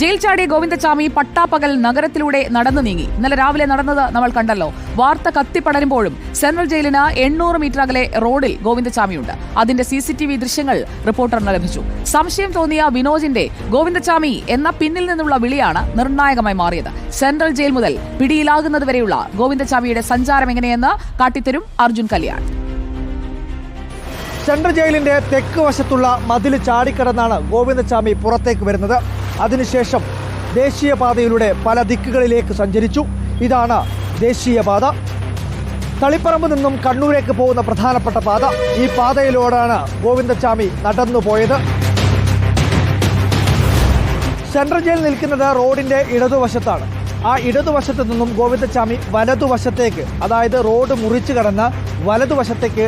Jail ചാടിയ ഗോവിന്ദച്ചാമി പട്ടാപ്പകൽ നഗരത്തിലൂടെ നടന്നു നീങ്ങി. ഇന്നലെ രാവിലെ നടന്നത് നമ്മൾ കണ്ടല്ലോ. വാർത്ത കത്തിപ്പടരുമ്പോഴും സെൻട്രൽ ജയിലിന് എണ്ണൂറ് മീറ്റർ അകലെ റോഡിൽ ഗോവിന്ദച്ചാമിയുണ്ട് അതിന്റെ സി ദൃശ്യങ്ങൾ റിപ്പോർട്ടറിന് ലഭിച്ചു. സംശയം തോന്നിയ വിനോജിന്റെ ഗോവിന്ദച്ചാമി എന്ന പിന്നിൽ നിന്നുള്ള വിളിയാണ് നിർണായകമായി മാറിയത്. സെൻട്രൽ ജയിൽ മുതൽ പിടിയിലാകുന്നതുവരെയുള്ള ഗോവിന്ദച്ചാമിയുടെ സഞ്ചാരം എങ്ങനെയെന്ന് കാട്ടിത്തരും അർജുൻ കല്യാൺ. സെൻട്രൽ ജയിലിന്റെ തെക്ക് വശത്തുള്ള മതിൽ ചാടിക്കടന്നാണ് ഗോവിന്ദസ്വാമി പുറത്തേക്ക് വരുന്നത്. അതിനുശേഷം ദേശീയപാതയിലൂടെ പല ദിക്കുകളിലേക്ക് സഞ്ചരിച്ചു. ഇതാണ് ദേശീയപാത. തളിപ്പറമ്പ് നിന്നും കണ്ണൂരേക്ക് പോകുന്ന പ്രധാനപ്പെട്ട പാത. ഈ പാതയിലൂടെയാണ് ഗോവിന്ദസ്വാമി നടന്നു പോയത്. സെൻട്രൽ ജയിൽ നിൽക്കുന്നത് റോഡിന്റെ ഇടതുവശത്താണ്. ആ ഇടതുവശത്ത് നിന്നും ഗോവിന്ദസ്വാമി വലതുവശത്തേക്ക് അതായത് റോഡ് മുറിച്ച് കടന്ന് വലതുവശത്തേക്ക്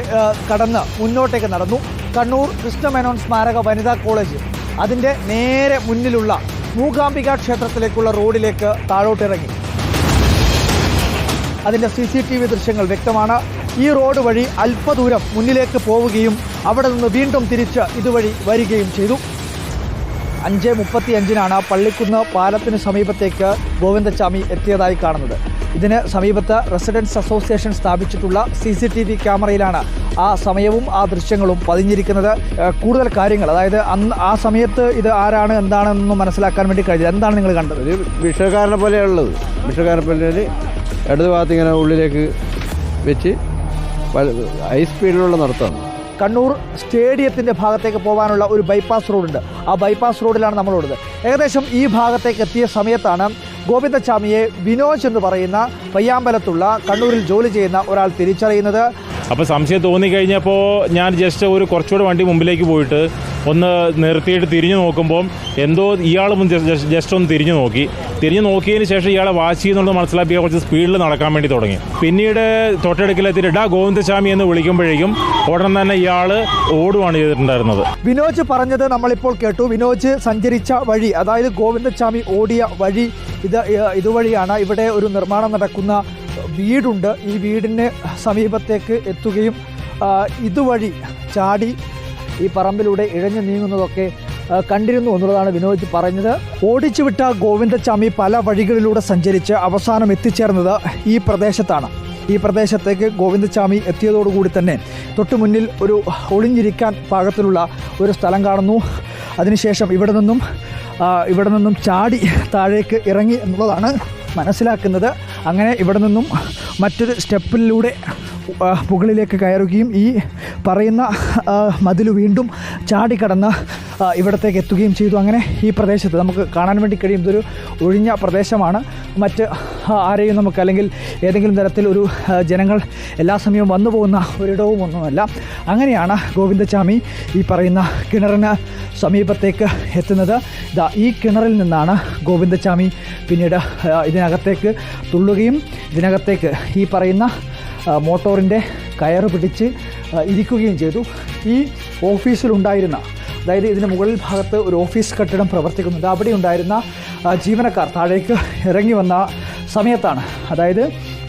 കടന്ന് മുന്നോട്ടേക്ക് നടന്നു. കണ്ണൂർ കൃഷ്ണമേനോൻ സ്മാരക വനിതാ കോളേജ്. അതിന്റെ നേരെ മുന്നിലുള്ള മൂകാംബിക ക്ഷേത്രത്തിലേക്കുള്ള റോഡിലേക്ക് താഴോട്ടിറങ്ങി. അതിന്റെ സി സി ടി വി ദൃശ്യങ്ങൾ വ്യക്തമാണ്. ഈ റോഡ് വഴി അല്പദൂരം മുന്നിലേക്ക് പോവുകയും അവിടെ നിന്ന് വീണ്ടും തിരിച്ച് ഇതുവഴി വരികയും ചെയ്തു. അഞ്ച് മുപ്പത്തി അഞ്ചിനാണ് പള്ളിക്കുന്ന് പാലത്തിന് സമീപത്തേക്ക് ഗോവിന്ദച്ചാമി എത്തിയതായി കാണുന്നത്. ഇതിന് സമീപത്ത് റെസിഡൻസ് അസോസിയേഷൻ സ്ഥാപിച്ചിട്ടുള്ള സി സി ടി വി ക്യാമറയിലാണ് ആ സമയവും ആ ദൃശ്യങ്ങളും പതിഞ്ഞിരിക്കുന്നത്. കൂടുതൽ കാര്യങ്ങൾ അതായത് അന്ന് ആ സമയത്ത് ഇത് ആരാണ് എന്താണെന്നൊന്നും മനസ്സിലാക്കാൻ വേണ്ടി കഴിഞ്ഞത് എന്താണ് നിങ്ങൾ കണ്ടത്? ഒരു വിഷകാരനെ പോലെയുള്ളത് വിഷകാരനെ പോലെ ഇടതുഭാഗത്ത് ഇങ്ങനെ ഉള്ളിലേക്ക് വെച്ച് ഹൈ സ്പീഡിലുള്ള നടത്തമാണ്. കണ്ണൂർ സ്റ്റേഡിയത്തിന്റെ ഭാഗത്തേക്ക് പോകാനുള്ള ഒരു ബൈപ്പാസ് റോഡുണ്ട് ആ ബൈപ്പാസ് റോഡിലാണ് നമ്മളുള്ളത്. ഏകദേശം ഈ ഭാഗത്തേക്ക് എത്തിയ സമയത്താണ് ഗോവിന്ദസ്വാമിയെ വിനോജ് എന്ന് പറയുന്ന പയ്യാമ്പലത്തുള്ള കണ്ണൂരിൽ ജോലി ചെയ്യുന്ന ഒരാൾ തിരിച്ചറിയുന്നത്. അപ്പോൾ സംശയം തോന്നിക്കഴിഞ്ഞപ്പോൾ ഞാൻ ജസ്റ്റ് ഒരു കുറച്ചുകൂടെ വണ്ടി മുമ്പിലേക്ക് പോയിട്ട് ഒന്ന് നിർത്തിയിട്ട് തിരിഞ്ഞു നോക്കുമ്പോൾ എന്തോ ഇയാൾ ജസ്റ്റ് ഒന്ന് തിരിഞ്ഞു നോക്കി. തിരിഞ്ഞു നോക്കിയതിന് ശേഷം ഇയാളെ വാച്ച് ചെയ്യുന്നുള്ളത് മനസ്സിലാക്കിയ കുറച്ച് സ്പീഡിൽ നടക്കാൻ വേണ്ടി തുടങ്ങി. പിന്നീട് തൊട്ടടുക്കിലെത്തിയിട്ട് ഡാ ഗോവിന്ദസ്വാമി എന്ന് വിളിക്കുമ്പോഴേക്കും ഉടൻ തന്നെ ഇയാൾ ഓടുവാണ് ചെയ്തിട്ടുണ്ടായിരുന്നത്. വിനോജ് പറഞ്ഞത് നമ്മളിപ്പോൾ കേട്ടു. വിനോജ് സഞ്ചരിച്ച വഴി അതായത് ഗോവിന്ദസ്വാമി ഓടിയ വഴി ഇത് ഇതുവഴിയാണ് ഇവിടെ ഒരു നിർമ്മാണം നടക്കുന്ന വീടുണ്ട്. ഈ വീടിന് സമീപത്തേക്ക് എത്തുകയും ഇതുവഴി ചാടി ഈ പറമ്പിലൂടെ ഇഴഞ്ഞു നീങ്ങുന്നതൊക്കെ കണ്ടിരുന്നു എന്നുള്ളതാണ് വിനോദ് പറഞ്ഞത്. ഓടിച്ചു വിട്ട ഗോവിന്ദച്ചാമി പല വഴികളിലൂടെ സഞ്ചരിച്ച് അവസാനം എത്തിച്ചേർന്നത് ഈ പ്രദേശത്താണ്. ഈ പ്രദേശത്തേക്ക് ഗോവിന്ദച്ചാമി എത്തിയതോടുകൂടി തന്നെ തൊട്ടു മുന്നിൽ ഒരു ഒളിഞ്ഞിരിക്കാൻ പാകത്തിലുള്ള ഒരു സ്ഥലം കാണുന്നു. അതിനുശേഷം ഇവിടെ നിന്നും ഇവിടെ നിന്നും ചാടി താഴേക്ക് ഇറങ്ങി എന്നുള്ളതാണ് മനസ്സിലാക്കുന്നത്. അങ്ങനെ ഇവിടെ നിന്നും മറ്റൊരു സ്റ്റെപ്പിലൂടെ മുകളിലേക്ക് കയറുകയും ഈ പറയുന്ന മതിൽ വീണ്ടും ചാടിക്കടന്ന് ഇവിടത്തേക്ക് എത്തുകയും ചെയ്തു. അങ്ങനെ ഈ പ്രദേശത്ത് നമുക്ക് കാണാൻ വേണ്ടി കഴിയും. ഇതൊരു ഒഴിഞ്ഞ പ്രദേശമാണ്. മറ്റ് ആരെയും നമുക്ക് അല്ലെങ്കിൽ ഏതെങ്കിലും തരത്തിൽ ഒരു ജനങ്ങൾ എല്ലാ സമയവും വന്നു പോകുന്ന ഒരിടവും ഒന്നുമല്ല അങ്ങനെയാണ് ഗോവിന്ദച്ചാമി ഈ പറയുന്ന കിണറിന് സമീപത്തേക്ക് എത്തുന്നത്. ഇതാ ഈ കിണറിൽ നിന്നാണ് ഗോവിന്ദച്ചാമി പിന്നീട് ഇതിനകത്തേക്ക് തുള്ളുകയും ഇതിനകത്തേക്ക് ഈ പറയുന്ന മോട്ടോറിന്റെ കയറ് പിടിച്ച് ഇരിക്കുകയും ചെയ്തു. ഈ ഓഫീസിലുണ്ടായിരുന്ന അതായത് ഇതിന് മുകളിൽ ഭാഗത്ത് ഒരു ഓഫീസ് കെട്ടിടം പ്രവർത്തിക്കുന്നുണ്ട്. അവിടെ ഉണ്ടായിരുന്ന ജീവനക്കാർ താഴേക്ക് ഇറങ്ങി വന്ന സമയത്താണ് അതായത്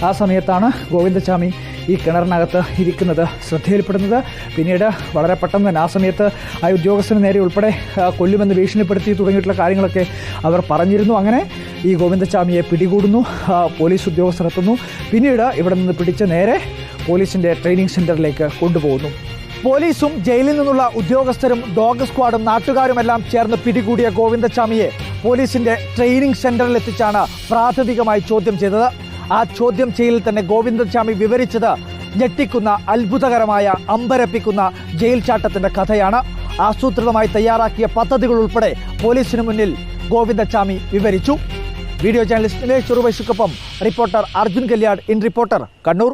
ആ സമയത്താണ് ഗോവിന്ദസ്വാമി ഈ കിണറിനകത്ത് ഇരിക്കുന്നത് ശ്രദ്ധയിൽപ്പെടുന്നത്. പിന്നീട് വളരെ പെട്ടെന്ന് തന്നെ ആ സമയത്ത് ആ ഉദ്യോഗസ്ഥന് നേരെ ഉൾപ്പെടെ കൊല്ലുമെന്ന് ഭീഷണിപ്പെടുത്തി തുടങ്ങിയിട്ടുള്ള കാര്യങ്ങളൊക്കെ അവർ പറഞ്ഞിരുന്നു. അങ്ങനെ ഈ ഗോവിന്ദസ്വാമിയെ പിടികൂടുന്നു പോലീസ് ഉദ്യോഗസ്ഥർ എത്തുന്നു. പിന്നീട് ഇവിടെ നിന്ന് പിടിച്ച് നേരെ പോലീസിന്റെ ട്രെയിനിങ് സെന്ററിലേക്ക് കൊണ്ടുപോകുന്നു. പോലീസും ജയിലിൽ നിന്നുള്ള ഉദ്യോഗസ്ഥരും ഡോഗ് സ്ക്വാഡും നാട്ടുകാരുമെല്ലാം ചേർന്ന് പിടികൂടിയ ഗോവിന്ദസ്വാമിയെ പോലീസിന്റെ ട്രെയിനിങ് സെന്ററിൽ എത്തിച്ചാണ് പ്രാഥമികമായി ചോദ്യം ചെയ്തത്. ആ ചോദ്യം ചെയ്യൽ തന്നെ ഗോവിന്ദസ്വാമി വിവരിച്ചത് ഞെട്ടിക്കുന്ന അത്ഭുതകരമായ അമ്പരപ്പിക്കുന്ന ജയിൽ ചാട്ടത്തിന്റെ കഥയാണ്. ആസൂത്രിതമായി തയ്യാറാക്കിയ പദ്ധതികൾ ഉൾപ്പെടെ പോലീസിന് മുന്നിൽ ഗോവിന്ദസ്വാമി വിവരിച്ചു. Video journalist Nilesh ചെറുവശുക്കൊപ്പം reporter Arjun Kalyad in reporter Kannur.